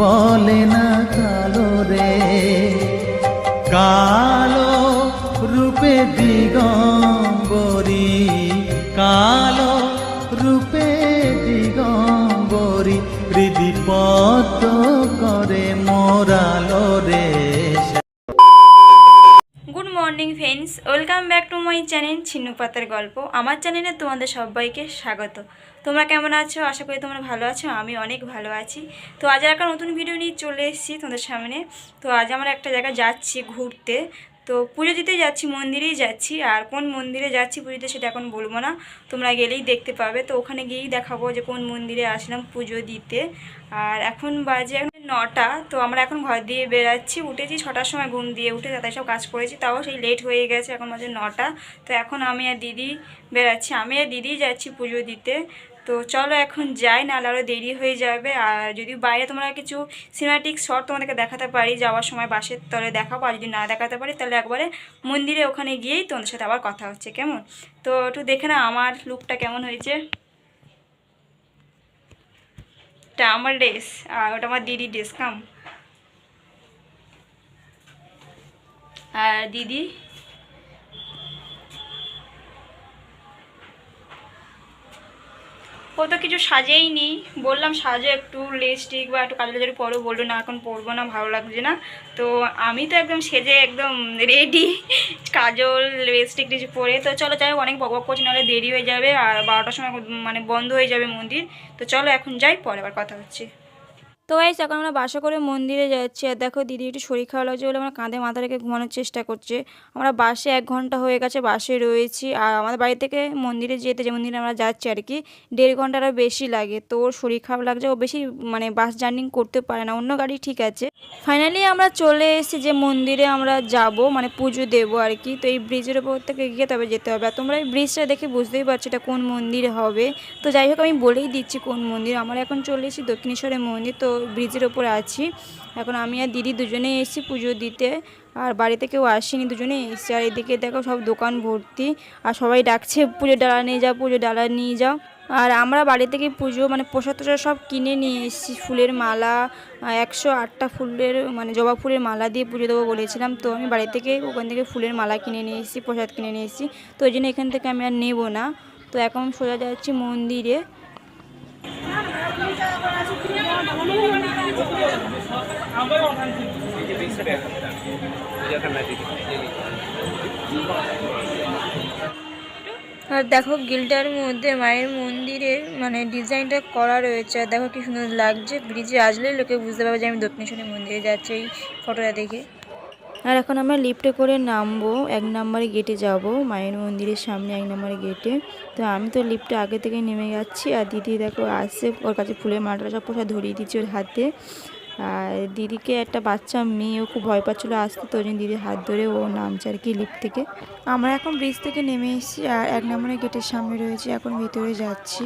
বলে না কালো রে। কালো রূপে দিগম্বরী, কালো রূপে দিগম্বরী হৃদিপত করে মোরালো রে। Good morning friends welcome back my channel ছিন্নপাতার গল্প। আমার চ্যানেলে তোমাদের সবাইকে স্বাগত। তোমরা কেমন আছো? আশা করি তোমরা ভালো আছো, আমি অনেক ভালো আছি। তো আজ একটা নতুন ভিডিও নিয়ে চলে এসেছি তোমাদের সামনে। তো আজ আমরা একটা জায়গায় যাচ্ছি ঘুরতে। তো পুজো দিতে যাচ্ছি, মন্দিরেই যাচ্ছি। আর কোন মন্দিরে যাচ্ছি পুজো দিতে সেটা এখন বলব না। তোমরা গেলেই দেখতে পাবে। তো ওখানে গিয়েই দেখাবো যে কোন মন্দিরে আসলাম পুজো দিতে। আর এখন বাজে এখন নটা। তো আমরা এখন ঘর দিয়ে বেরাচ্ছি। উঠেছি ছটার সময় ঘুম দিয়ে উঠে তাদের সব কাজ করেছি। তাও সেই লেট হয়ে গেছে। এখন বাজে নটা। তো এখন আমি আর দিদি বেরাচ্ছি। আমি আর দিদি যাচ্ছি পুজো দিতে। তো চলো এখন যাই, নাহলে আরও দেরি হয়ে যাবে। আর যদি বাইরে তোমরা কিছু সিনেমাটিক শট তোমাদেরকে দেখাতে পারি, যাওয়ার সময় বাসের তলে দেখাবো। আর যদি না দেখাতে পারি, তাহলে একবারে মন্দিরে ওখানে গিয়েই তোমাদের সাথে আবার কথা হচ্ছে, কেমন? তো একটু দেখে না আমার লুকটা কেমন হয়েছে। এটা আমার ড্রেস আর ওটা আমার দিদির ড্রেস কাম আর দিদি? ও তো কিছু সাজেই নি বললাম, সাজো একটু লিপস্টিক বা একটু কাজল যদি পরো, বলল, না, এখন পরবো না, ভালো লাগছে না। তো আমি তো একদম সেজে একদম রেডি কাজল লিপস্টিক কিছু পরে। তো চলো, যাই অনেক বকবক করছি, নাহলে দেরি হয়ে যাবে, আর বারোটার সময় মানে বন্ধ হয়ে যাবে মন্দির। তো চলো, এখন যাই, পরে আবার কথা হচ্ছে। তো এই এখন আমরা বাসা করে মন্দিরে যাচ্ছি। আর দেখো, দিদি একটু শরীর খারাপ লাগছে বলে আমরা কাঁধে মাথা রেখে ঘুমানোর চেষ্টা করছে। আমরা বাসে এক ঘণ্টা হয়ে গেছে বাসে রয়েছি। আর আমাদের বাড়ি থেকে মন্দিরে যেতে, যে মন্দিরে আমরা যাচ্ছি আর কি, দেড় ঘন্টারও বেশি লাগে। তো ওর শরীর খারাপ লাগছে, ও বেশি মানে বাস জার্নিং করতে পারে না। অন্য গাড়ি ঠিক আছে ফাইনালি আমরা চলে এসেছি যে মন্দিরে আমরা যাব মানে পুজো দেবো আর কি। তো এই ব্রিজের ওপর থেকে গিয়ে তবে যেতে হবে। আর তোমরা এই ব্রিজটা দেখে বুঝতেই পারছ এটা কোন মন্দির হবে। তো যাই হোক, আমি বলেই দিচ্ছি কোন মন্দির। আমরা এখন চলে এসেছি দক্ষিণেশ্বরের মন্দির। তো ব্রিজের ওপরে আছি। এখন আমি আর দিদি দুজনেই এসেছি পুজো দিতে। আর বাড়িতে কেউ আসেনি দুজনে এসেছি। আর এদিকে দেখো সব দোকান ভর্তি। আর সবাই ডাকছে পুজো ডালা নিয়ে যাও পুজো ডালা নিয়ে যাও। আর আমরা বাড়ি থেকে পুজো মানে প্রসাদ টোসাদ সব কিনে নিয়ে এসেছি। ফুলের মালা একশো আটটা ফুলের মানে জবা ফুলের মালা দিয়ে পুজো দেবো বলেছিলাম। তো আমি বাড়ি থেকে ওখান থেকে ফুলের মালা কিনে নিয়ে এসেছি, প্রসাদ কিনে নিয়ে এসেছি। তো ওই জন্য এখান থেকে আমি আর নেব না। তো এখন সোজা যাচ্ছি মন্দিরে। আর দেখো গিলটার মধ্যে, মায়ের মন্দিরের মানে ডিজাইনটা করা রয়েছে। আর দেখো কি সুন্দর লাগছে, ব্রিজে আসলে লোকে বুঝতে পারবে যে আমি দক্ষিণেশ্বরী মন্দিরে যাচ্ছি এই ফটোটা দেখে। আর এখন আমরা লিফটে করে নামবো, এক নম্বরে গেটে যাব, মায়ের মন্দিরের সামনে এক নম্বরে গেটে তো আমি তো লিফটে আগে থেকে নেমে যাচ্ছি, আর দিদি দেখো আসছে, ওর কাছে ফুলের মালাটা সব পোষা ধরিয়ে দিচ্ছি ওর হাতে। আর দিদিকে একটা বাচ্চা মেয়ে, ও খুব ভয় পাচ্ছিলো আসতে, তো জন্য দিদির হাত ধরে ও নামছে আর কি লিফট থেকে। আমরা এখন ব্রিজ থেকে নেমে এসেছি আর এক নম্বরের গেটের সামনে রয়েছে, এখন ভিতরে যাচ্ছি।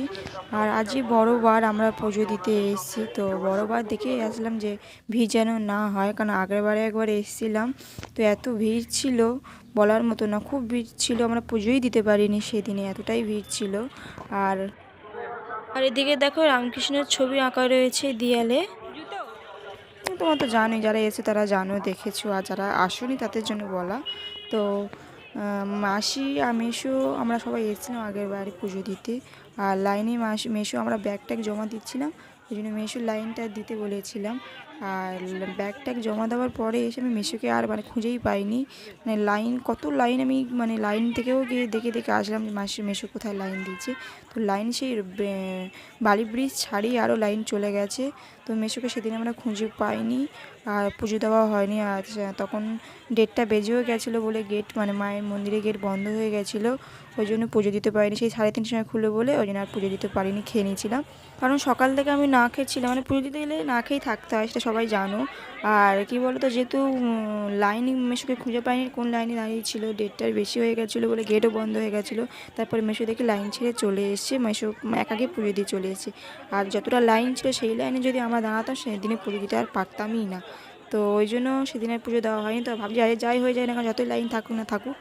আর আজই বড়বার আমরা পুজো দিতে এসেছি, তো বড়বার দেখে আসলাম যে ভিড় যেন না হয়, কারণ আগের বারে একবার এসেছিলাম, তো এত ভিড় ছিল, বলার মতো না, খুব ভিড় ছিল, আমরা পুজোই দিতে পারিনি সেদিনে, এতটাই ভিড় ছিল। আর আর এদিকে দেখো রামকৃষ্ণের ছবি আঁকা রয়েছে দেয়ালে। তোমরা তো জানোই যারা এসে তারা জানো, দেখেছ আর যারা আসনি তাদের জন্য বলা। তো মাসি আর মেশো আমরা সবাই এসেছিলাম আগের বাড়ি পুজো দিতে। আর লাইনে মাসি মেশো আমরা ব্যাগ ট্যাগ জমা দিচ্ছিলাম। ওই জন্য মেশোর লাইনটা দিতে বলেছিলাম। আর ব্যাগ ট্যাগ জমা দেওয়ার পরে এসে আমি মেশোকে আর মানে খুঁজেই পাইনি। মানে লাইন, কত লাইন আমি মানে লাইন থেকেও গিয়ে দেখে দেখে আসলাম যে মাসি মেশো কোথায় লাইন দিচ্ছে তো লাইন সেই বালি ব্রিজ ছাড়িয়ে আরও লাইন চলে গেছে। তো মেশোকে সেদিন আমরা খুঁজে পাইনি আর পুজো দেওয়া হয়নি। আর তখন ডেটটা বেজেও গেছিল বলে গেট মানে মায়ের মন্দিরে গেট বন্ধ হয়ে গেছিল। ওই জন্য পুজো দিতে পারিনি। সেই সাড়ে তিনটার সময় খুলে বলে ওই জন্য আর পুজো দিতে পারিনি, খেয়ে নিয়েছিলাম। কারণ সকাল থেকে আমি না খেয়েছিলাম। মানে পুজো দিতে গেলে না খেয়েই থাকতে হয়, সেটা সবাই জানো। আর কি বলতো, যেহেতু লাইন মেশোকে খুঁজে পাইনি, কোন লাইনে দাঁড়িয়ে ছিল ডেটটার বেশি হয়ে গেছিল বলে গেটও বন্ধ হয়ে গেছিল। তারপরে মেশো দেখে লাইন ছেড়ে চলে এসছে, মেশো একাকে পুজো দিয়ে চলে এসেছে। আর যতটা লাইন ছিল সেই লাইনে যদি আমরা দাঁড়াতাম, সেদিনে পুজো দিতে আর পারতামই না। তো ওই জন্য সেদিনের পুজো দেওয়া হয়নি। তো ভাবছি আরে যাই হয়ে যায় না কারণ যতই লাইন থাকুক না থাকুক।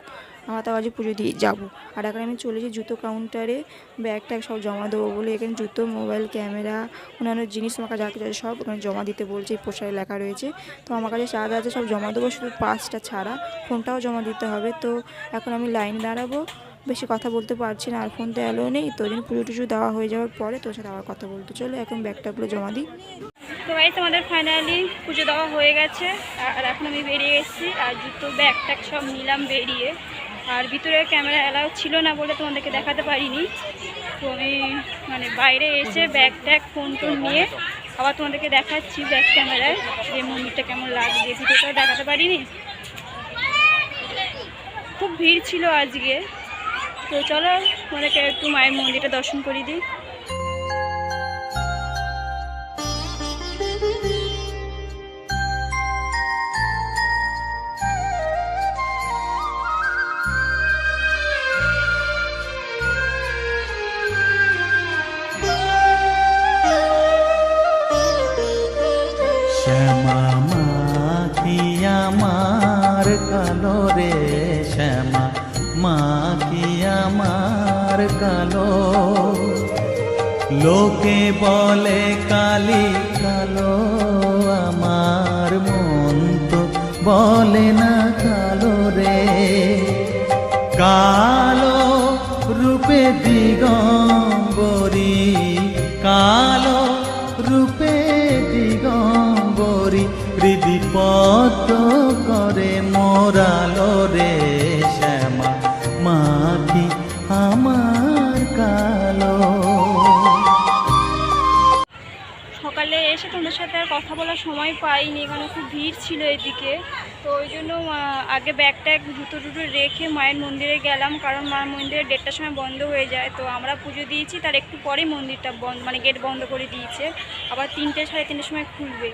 আমরা তাও আজ পুজো দিয়ে যাব। আর এখন আমি চলেছি জুতো কাউন্টারে ব্যাগ ট্যাগ সব জমা দেবো বলে এখানে জুতো মোবাইল ক্যামেরা অন্যান্য জিনিস আমাকে যা কিছু সব ওখানে জমা দিতে বলছে পোস্টারে লেখা রয়েছে। তো আমার কাছে যা আছে সব জমা দেবো, শুধু পাঁচটা ছাড়া। ফোনটাও জমা দিতে হবে। তো এখন আমি লাইন দাঁড়াবো। বেশি কথা বলতে পারছি না, আর ফোন তো অ্যালো নেই। তো জন্য পুজো টুজো দেওয়া হয়ে যাওয়ার পরে তোর সাথে আবার কথা বলতে চলো। এখন ব্যাগটাগুলো জমা দিই। তো গাইস আমাদের ফাইনালি পুজো দেওয়া হয়ে গেছে। আর এখন আমি বেরিয়ে এসেছি। আর জুতো ব্যাগ ট্যাগ সব নিলাম বেরিয়ে। আর ভিতরে ক্যামেরা অ্যালাউ ছিল না বলে তোমাদেরকে দেখাতে পারিনি। তো আমি মানে বাইরে এসে ব্যাগ ট্যাগ, ফোন টোন নিয়ে আবার তোমাদেরকে দেখাচ্ছি ব্যাক ক্যামেরায় যে মন্দিরটা কেমন লাগছে। ভিতরটা দেখাতে পারিনি। খুব ভিড় ছিল আজকে। তো চলো তোমাদেরকে একটু মায়ের মন্দিরটা দর্শন করিয়ে দিই। কালো। লোকে বলে কালি কালো, আমার মন তো বলে না কালো রে। কালো রূপে দিগম্বরী, কালো রূপে দিগম্বরী হৃদিপত করে মোরালো কথা বলার সময় পাইনি কারণ খুব ভিড় ছিল এদিকে। তো ওই জন্য আগে ব্যাগ ট্যাগ জুতো টুটো রেখে মায়ের মন্দিরে গেলাম, কারণ মায়ের মন্দিরে দেড়টার সময় বন্ধ হয়ে যায়। তো আমরা পুজো দিয়েছি, তার একটু পরেই মন্দিরটা বন্ধ মানে গেট বন্ধ করে দিয়েছে। আবার তিনটে, সাড়ে তিনটের সময় খুলবে।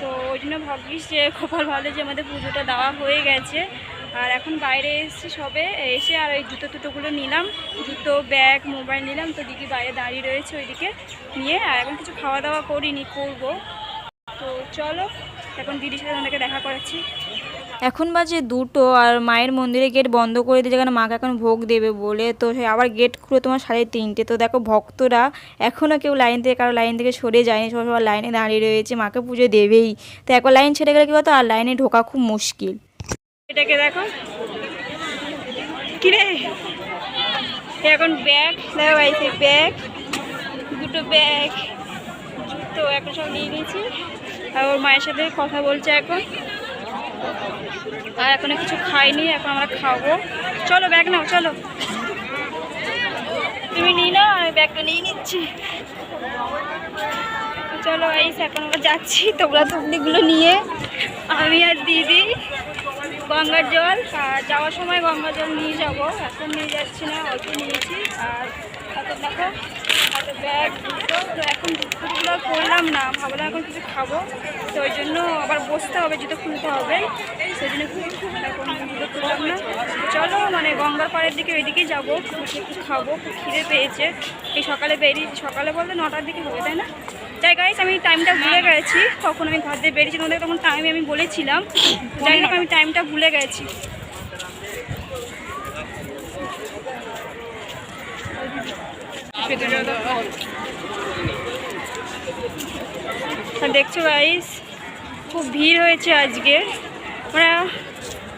তো ওই জন্য ভাবিস যে কপাল ভালো যে আমাদের পুজোটা দেওয়া হয়ে গেছে। আর এখন বাইরে এসেছি সবে, এসে আর ওই জুতো টুটোগুলো নিলাম। জুতো, ব্যাগ, মোবাইল নিলাম। তো দিদি বাইরে দাঁড়িয়ে রয়েছে ওইদিকে নিয়ে, আর এখন কিছু খাওয়া দাওয়া করিনি, করব। তো চলো এখন দিদির সাথে আমাকে দেখা করাচ্ছি। এখন বাজে দুটো আর মায়ের মন্দিরে গেট বন্ধ করে দিয়ে যেখানে মাকে এখন ভোগ দেবে বলে? তো সে আবার গেট খুলে তোমার সাড়ে তিনটে। তো দেখো ভক্তরা এখনও কেউ লাইন থেকে কারও লাইন থেকে সরে যায়নি সবাই সবার লাইনে দাঁড়িয়ে রয়েছে মাকে পুজো দেবেই। তো একবার লাইন ছেড়ে গেলে কি বলতো? আর লাইনে ঢোকা খুব মুশকিল। এটাকে দেখো। কিরে? এখন ব্যাগ দেখো ব্যাগ দুটো ব্যাগ জুতো এখন সব নিয়ে নিয়েছি। আর ওর মায়ের সাথে কথা বলছে এখন। আর এখনও কিছু খাইনি, এখন আমরা খাব। চলো ব্যাগ নাও, চলো। তুমি নিয়ে নাও, আমি ব্যাগটা নিয়ে নিচ্ছি। চলো, এই এখন আমরা যাচ্ছি তোমরা তুবলিগুলো নিয়ে। আমি আর দিদি, গঙ্গার জল, আর যাওয়ার সময় গঙ্গার জল নিয়ে যাব। এখন নিয়ে যাচ্ছি না, অল্প নিয়েছি। আর এখন দেখো হাতে ব্যাগ দুটো তো এখন আর করলাম না। ভাবলাম এখন কিছু খাব। তো ওই জন্য আবার বসতে হবে, জুতো খুলতে হবে। সেই জন্য জুতো খুললাম না। চলো মানে গঙ্গার পাড়ের দিকে ওইদিকেই যাব। কিছু খাব, খুব খিদে পেয়েছে। এই সকালে বেরিয়ে, সকালে বলতে নটার দিকে হবে, তাই না? যাই গাইস আমি টাইমটা ভুলে গেছি। কখন আমি ঘর দিয়ে বেরিয়েছি তোমাদের তখন টাইম আমি বলেছিলাম। যাই হোক, আমি টাইমটা ভুলে গেছি। দেখছ গাইস খুব ভিড় হয়েছে আজকে। মানে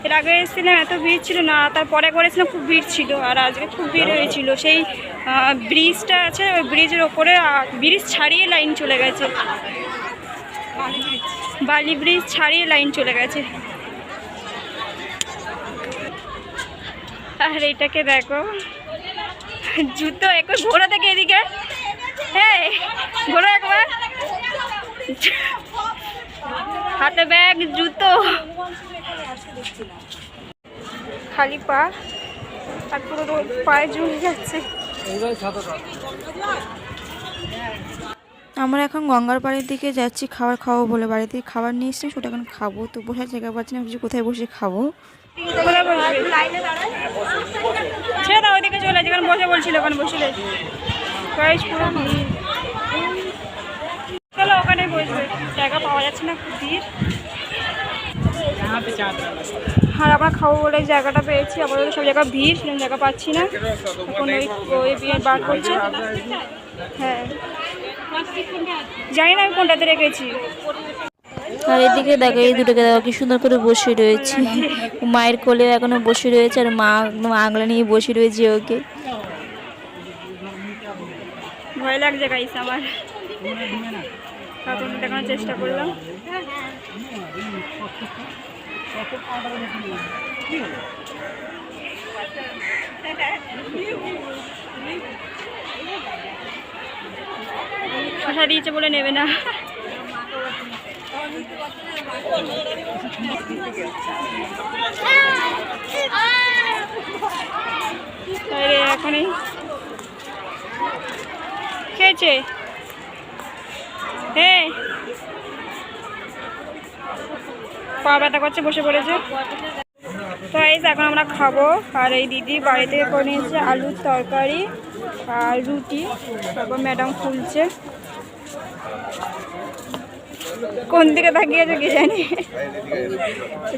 এর আগে এসেছিলাম, এত ভিড় ছিল না, তারপরে একবার এসেছিলাম, খুব ভিড় ছিল। আর আজকে খুব ভিড় হয়েছিল। সেই ব্রিজটা আছে, ওই ব্রিজের ওপরে ব্রিজ ছাড়িয়ে লাইন চলে গেছে। বালি ব্রিজ ছাড়িয়ে লাইন চলে গেছে। আর এটাকে দেখো জুতো একবার ঘোরা থেকে এদিকে। হ্যাঁ ঘোরা একবার। হাতে ব্যাগ, জুতো। খালি পা, আর পুরো পায়ে জুড়ে যাচ্ছে। আমরা এখন গঙ্গার পাড়ের দিকে যাচ্ছি, খাবার খাব বলে। বাড়ি থেকে খাবার নিয়ে এসেছি সেটা এখন খাব, তো বসে জায়গা পাচ্ছি না কোথায় বসে খাব। চলে ওখানে চলো ওখানে জায়গা পাওয়া যাচ্ছে না, খুব ভিড়। আর আমরা খাব বলে জায়গাটা পেয়েছি, আপাতত সব জায়গা ভিড় সেরকম জায়গা পাচ্ছি না। এখন ওই ওই বিয়ে বার করছে। হ্যাঁ। জানি না আমি কোনটাতে রেখেছি। আর এদিকে দেখো, এই দুটোকে দেখো, কি সুন্দর করে বসে রয়েছে। মায়ের কোলে এখনও বসে রয়েছে, আর মা আগলা নিয়ে বসে রয়েছে ওকে। ভয় লাগছে দেখানোর চেষ্টা করলাম। বলে নেবে না। এখনই। খেয়েছে? হ্যাঁ পা ব্যথা করছে, বসে পড়েছে। তো এখন আমরা খাব। আর এই দিদি বাড়ি থেকে করে নিয়েছে আলুর তরকারি আর রুটি। তারপর ম্যাডাম খুলছে। কোন দিকে তাকিয়ে আছে কি জানি।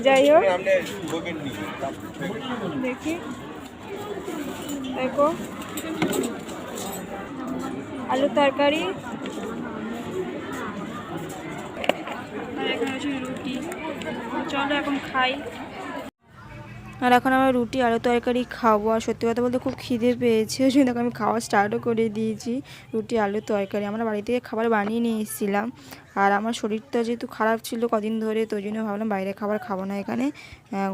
যাই হোক। দেখি। দেখো। আলু তরকারি। রুটি। চলো এখন খাই। আর এখন আমরা রুটি আলু তরকারি খাব। আর সত্যি কথা বলতে খুব খিদে পেয়েছে, ওই জন্য আমি খাওয়া স্টার্টও করে দিয়েছি। রুটি আলু তরকারি। আমরা বাড়ি থেকে খাবার বানিয়ে নিয়ে এসেছিলাম। আর আমার শরীরটা যেহেতু খারাপ ছিল কদিন ধরে, তো জন্য ভাবলাম বাইরে খাবার খাব না এখানে।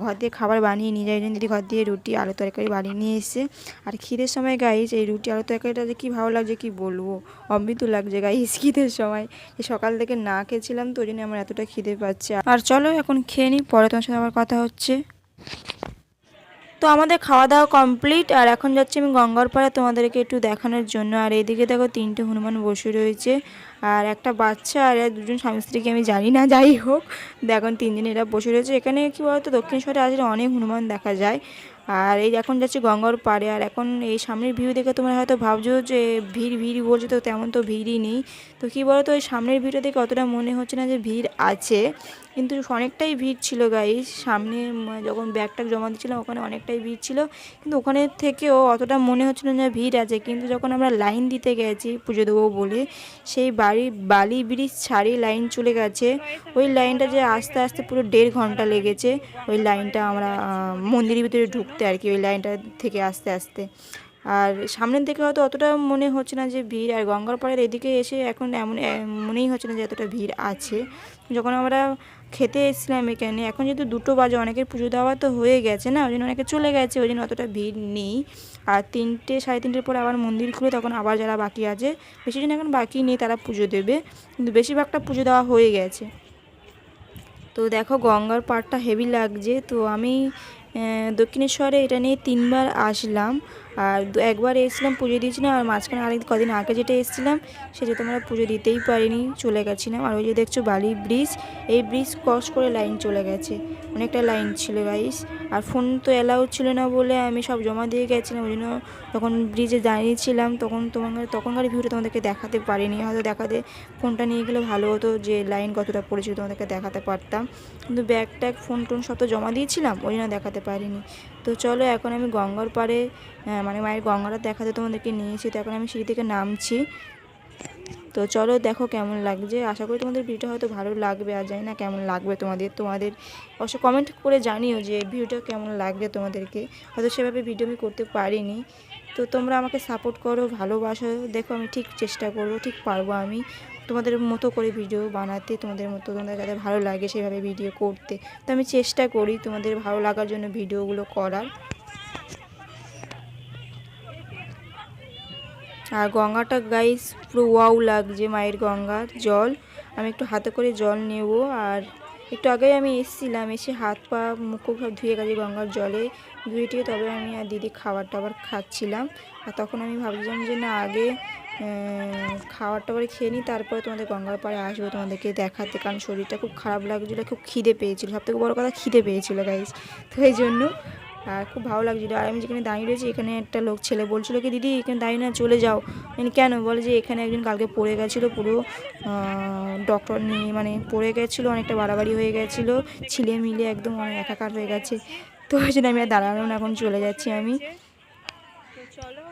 ঘর দিয়ে খাবার বানিয়ে নিয়ে যাই। দিদি ঘর দিয়ে রুটি আলু তরকারি বানিয়ে নিয়ে এসছে। আর খিদের সময় গাইস এই রুটি আলু তরকারিটা যে কী ভালো লাগছে কি বলব? অমৃত লাগছে গাইস খিদের সময়। সকাল থেকে না খেয়েছিলাম তো জন্য আমার এতটা খিদে পাচ্ছে। আর চলো এখন খেয়ে নিই পরে তোমার সাথে আবার কথা হচ্ছে। তো আমাদের খাওয়া দাওয়া কমপ্লিট আর এখন যাচ্ছি আমি গঙ্গার পাড়ে তোমাদেরকে একটু দেখানোর জন্য। আর এইদিকে দেখো তিনটে হনুমান বসে রয়েছে, আর একটা বাচ্চা আর দুজন স্বামী স্ত্রীকে আমি জানি না, যাই হোক। এখন তিনজন এরা বসে রয়েছে। এখানে কি বলতো দক্ষিণেশ্বরে আসলে অনেক হনুমান দেখা যায়। আর এই এখন যাচ্ছি গঙ্গার পাড়ে আর এখন এই সামনের ভিউ দেখে তোমরা হয়তো ভাবছ যে ভিড় ভিড় বলছে তো তেমন তো ভিড়ই নেই। তো কী বলতো, ওই সামনের ভিড়টা দেখে অতটা মনে হচ্ছে না যে ভিড় আছে। কিন্তু অনেকটাই ভিড় ছিল গাইস সামনে যখন ব্যাগটা জমা দিচ্ছিলাম ওখানে অনেকটাই ভিড় ছিল। কিন্তু ওখানে থেকেও অতটা মনে হচ্ছিল না ভিড় আছে। কিন্তু যখন আমরা লাইন দিতে গেছি, পুজো দেবো বলে, সেই বাড়ি, বালি ব্রিজ ছাড়িয়ে লাইন চলে গেছে। ওই লাইনটা যে আস্তে আস্তে পুরো দেড় ঘণ্টা লেগেছে। ওই লাইনটা আমরা মন্দিরের ভিতরে ঢুকতে আর কি, ওই লাইনটা থেকে আস্তে আস্তে। আর সামনের দিকে হয়তো অতটা মনে হচ্ছে না যে ভিড়। আর গঙ্গার পাড়ের এদিকে এসে এখন এমন মনেই হচ্ছে না যে এতটা ভিড় আছে। যখন আমরা খেতে এসেছিলাম এখানে। এখন যেহেতু দুটো বাজে, অনেকের পুজো দেওয়া তো হয়ে গেছে না ওই জন্য অনেকে চলে গেছে ওই জন্য অতটা ভিড় নেই। আর তিনটে, সাড়ে তিনটের পরে আবার মন্দির খুলে তখন আবার যারা বাকি আছে বেশি জন এখন বাকি নেই, তারা পুজো দেবে। কিন্তু বেশিরভাগটা পুজো দেওয়া হয়ে গেছে। তো দেখো, গঙ্গার পাড়টা হেভি লাগছে। তো আমি দক্ষিণেশ্বরে এটা নিয়ে তিনবার আসলাম। আর একবার এসেছিলাম পুজো দিয়েছিলাম আর মাঝখানে আরেক কদিন আগে যেটা এসেছিলাম সেটা তোমরা পুজো দিতেই পারিনি, চলে গেছিলাম। আর ওই যে দেখছ বালি ব্রিজ, এই ব্রিজ ক্রস করে লাইন চলে গেছে। অনেকটা লাইন ছিল গাইস আর ফোন তো অ্যালাউ ছিল না বলে আমি সব জমা দিয়ে গেছিলাম। ওই জন্য যখন ব্রিজে দাঁড়িয়েছিলাম তখন তোমার তখনকার ভিউটা তোমাদেরকে দেখাতে পারিনি। হয়তো দেখাতে, ফোনটা নিয়ে গেলে ভালো হতো যে লাইন কতটা পড়েছিল তোমাদেরকে দেখাতে পারতাম। কিন্তু ব্যাগ ট্যাগ ফোন টোন সব তো জমা দিয়েছিলাম, ওই জন্য দেখাতে পারিনি। তো চলো এখন আমি গঙ্গার পাড়ে মানে মায়ের গঙ্গাটা দেখাতে তোমাদেরকে নিয়েছি তো এখন আমি সিঁড়ি থেকে নামছি। তো চলো দেখো কেমন লাগছে। আশা করি তোমাদের ভিডিওটা হয়তো ভালো লাগবে। আর জানি না কেমন লাগবে তোমাদের। তোমাদের অবশ্য কমেন্ট করে জানিও যে ভিডিওটা কেমন লাগবে তোমাদেরকে। হয়তো সেভাবে ভিডিও আমি করতে পারিনি। তো তোমরা আমাকে সাপোর্ট করো, ভালোবাসো। দেখো আমি ঠিক চেষ্টা করব, ঠিক পারব আমি। তোমাদের মতো করে ভিডিও বানাতে, তোমাদের মতো, তোমাদের যাতে ভালো লাগে সেভাবে ভিডিও করতে। তো আমি চেষ্টা করি তোমাদের ভালো লাগার জন্য ভিডিওগুলো করার। আর গঙ্গাটা গাইস পুরো ওয়াও লাগছে মায়ের গঙ্গার জল। আমি একটু হাতে করে জল নেব। আর একটু আগে আমি এসেছিলাম, এসে হাত পা, মুখ সব ধুয়ে গেছে গঙ্গার জলে। ধুয়ে টুয়ে তবে আমি আর দিদি খাবার টাবার খাচ্ছিলাম। আর তখন আমি ভাবছিলাম যে না, আগে খাবার টাবার খেয়ে নিই, তারপরে তোমাদের গঙ্গার পাড়ে আসব তোমাদেরকে দেখাতে। কারণ শরীরটা খুব খারাপ লাগছিল, খুব খিদে পেয়েছিল, সব থেকে বড়ো কথা খিদে পেয়েছিলো গাইস তো এই জন্য, আর খুব ভালো লাগছিল। আর আমি যেখানে দাঁড়িয়ে রয়েছি, এখানে একটা লোক ছেলে বলছিল কি, দিদি, এখানে দাঁড়িয়ে না, চলে যাও। মানে কেন? বলে যে, এখানে একজন কালকে পড়ে গেছিল, পুরো ডক্টর নিয়ে মানে পড়ে গেছিল, অনেকটা বাড়াবাড়ি হয়ে গেছিল, ছিলে মিলে একদম অনেক একাকার হয়ে গেছে। তো ওই জন্য আমি আর দাঁড়ানো না, এখন চলে যাচ্ছি আমি। চলো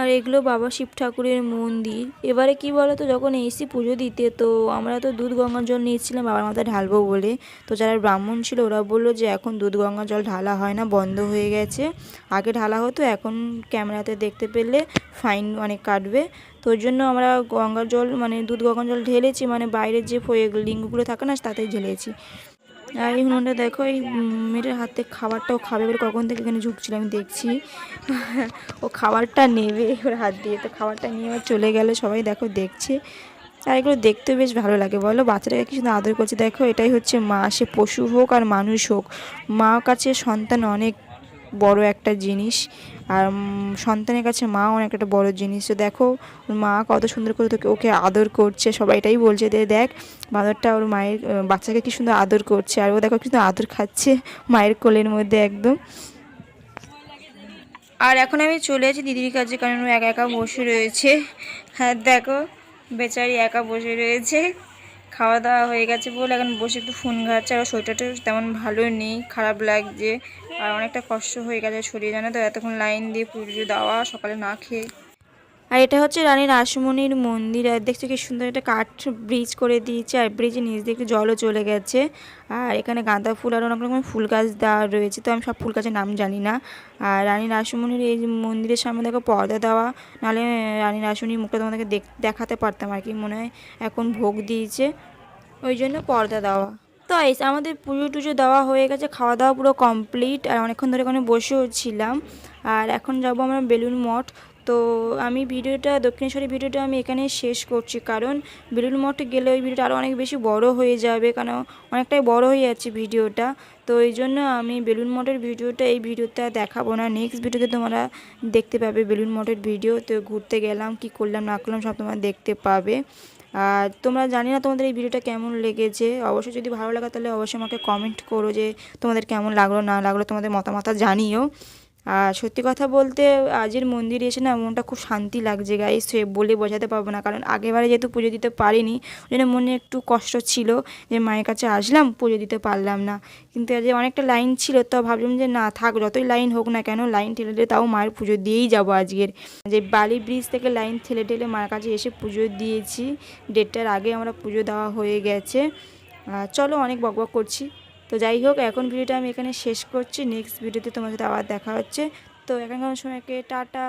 আর এগুলো বাবা শিব ঠাকুরের মন্দির। এবারে কি বলো তো যখন এসি পুজো দিতে, তো আমরা তো দুধ, গঙ্গার জল নিয়েছিলাম, বাবার মাথায় ঢালবো বলে। তো যারা ব্রাহ্মণ ছিল, ওরা বলল যে, এখন দুধ, গঙ্গার জল ঢালা হয় না, বন্ধ হয়ে গেছে। আগে ঢালা হতো, এখন ক্যামেরাতে দেখতে পেলে ফাইন অনেক কাটবে। তো ওই জন্য আমরা গঙ্গার জল মানে দুধ, গঙ্গার জল ঢেলেছি মানে বাইরের যে লিঙ্গগুলো থাকে না তাতেই ঢেলেছি। আর এই হনুমানটা দেখো, এই মেয়েটার হাতে খাবারটাও খাবে বলে কখন থেকে এখানে ঝুঁকছিল আমি দেখছি। ও খাবারটা নেবে ওর হাত দিয়ে তো খাবারটা নিয়ে আবার চলে গেল, সবাই দেখো দেখছে। আর এগুলো দেখতেও বেশ ভালো লাগে, বলো? বাচ্চাটাকে কি সুন্দর আদর করছে, দেখো, এটাই হচ্ছে মা, সে পশু হোক আর মানুষ হোক। মা কাছে সন্তান অনেক বড় একটা জিনিস। আর সন্তানের কাছে মা অনেক একটা বড় জিনিস। তো দেখো, ওর মা কত সুন্দর করে তোকে, ওকে আদর করছে সবাইটাই বলছে যে, দেখ বাদরটা ওর মায়ের বাচ্চাকে কি সুন্দর আদর করছে, আর ও দেখো কি সুন্দর আদর খাচ্ছে মায়ের কোলের মধ্যে একদম। আর এখন আমি চলে আছি দিদির কাছে, কারণ একা একা বসে রয়েছে। হ্যাঁ দেখো, বেচারি একা বসে রয়েছে। খাওয়া দাওয়া হয়ে গেছে বলে এখন বসে একটু ফোন ঘাটছে আর শরীরটা তেমন ভালো নেই, খারাপ লাগছে। আর অনেকটা কষ্ট হয়ে গেছে শরীর, জানে তো? এতক্ষণ লাইন দিয়ে পুজো দেওয়া, সকালে না খেয়ে আর এটা হচ্ছে রানী রাসমণির মন্দির। আর দেখছ কি সুন্দর একটা কাঠ ব্রিজ করে দিয়েছে, আর ব্রিজের নিচ দিয়ে একটু জলও চলে গেছে। আর এখানে গাঁদা ফুল আর অনেক রকমের ফুল গাছ দেওয়া রয়েছে, তো আমি সব ফুল গাছের নাম জানি না। আর রানী রাসমণির এই মন্দিরের সামনে দেখো পর্দা দেওয়া, নাহলে রানী রাসমণির মুখটা তোমাদেরকে দেখ- দেখাতে পারতাম আর কি, মনে হয় এখন ভোগ দিয়েছে। ওই জন্য পর্দা দেওয়া। তো এই আমাদের পুজো টুজো দেওয়া হয়ে গেছে, খাওয়া দাওয়া পুরো কমপ্লিট আর অনেকক্ষণ ধরে ওখানে বসেও ছিলাম। আর এখন যাব আমরা বেলুন মঠ। তো আমি ভিডিওটা দক্ষিণেশ্বরী ভিডিওটা আমি এখানে শেষ করছি। কারণ বেলুন মঠে গেলে ওই ভিডিওটা আরও অনেক বেশি বড় হয়ে যাবে, কারণ অনেকটাই বড় হয়ে যাচ্ছে ভিডিওটা। তো এই জন্য আমি বেলুন মঠের ভিডিওটা, এই ভিডিওতে দেখাবো না। নেক্সট ভিডিওতে তোমরা দেখতে পাবে বেলুন মঠের ভিডিও। তো ঘুরতে গেলাম, কি করলাম, না করলাম, সব তোমরা দেখতে পাবে। আর তোমরা জানি না তোমাদের এই ভিডিওটা কেমন লেগেছে। অবশ্যই যদি ভালো লাগে তাহলে অবশ্যই আমাকে কমেন্ট করো যে তোমাদের কেমন লাগল, না লাগল তোমাদের মতামত জানিও। আর সত্যি কথা বলতে আজের মন্দিরে এসে না মনটা খুব শান্তি লাগছে গাইস সে বলে বোঝাতে পারব না। কারণ আগেবারে যেহেতু পুজো দিতে পারিনি, ওই জন্য মনে একটু কষ্ট ছিল যে মায়ের কাছে আসলাম, পুজো দিতে পারলাম না। কিন্তু আজ অনেকটা লাইন ছিল, তো ভাবলাম যে না থাক, যতই লাইন হোক না কেন লাইন ঠেলে ঠেলে তাও মায়ের পুজো দিয়েই যাব আজকের। যে বালি ব্রিজ থেকে লাইন ঠেলে ঠেলে মায়ের কাছে এসে পুজো দিয়েছি। ডেটটার আগে আমরা পুজো দেওয়া হয়ে গেছে। চলো অনেক বকবক করছি। তো যাই হোক, এখন ভিডিওটা আমি এখানে শেষ করছি। নেক্সট ভিডিওতে তোমার সাথে আবার দেখা হচ্ছে। তো এখানকার সময়কে টাটা।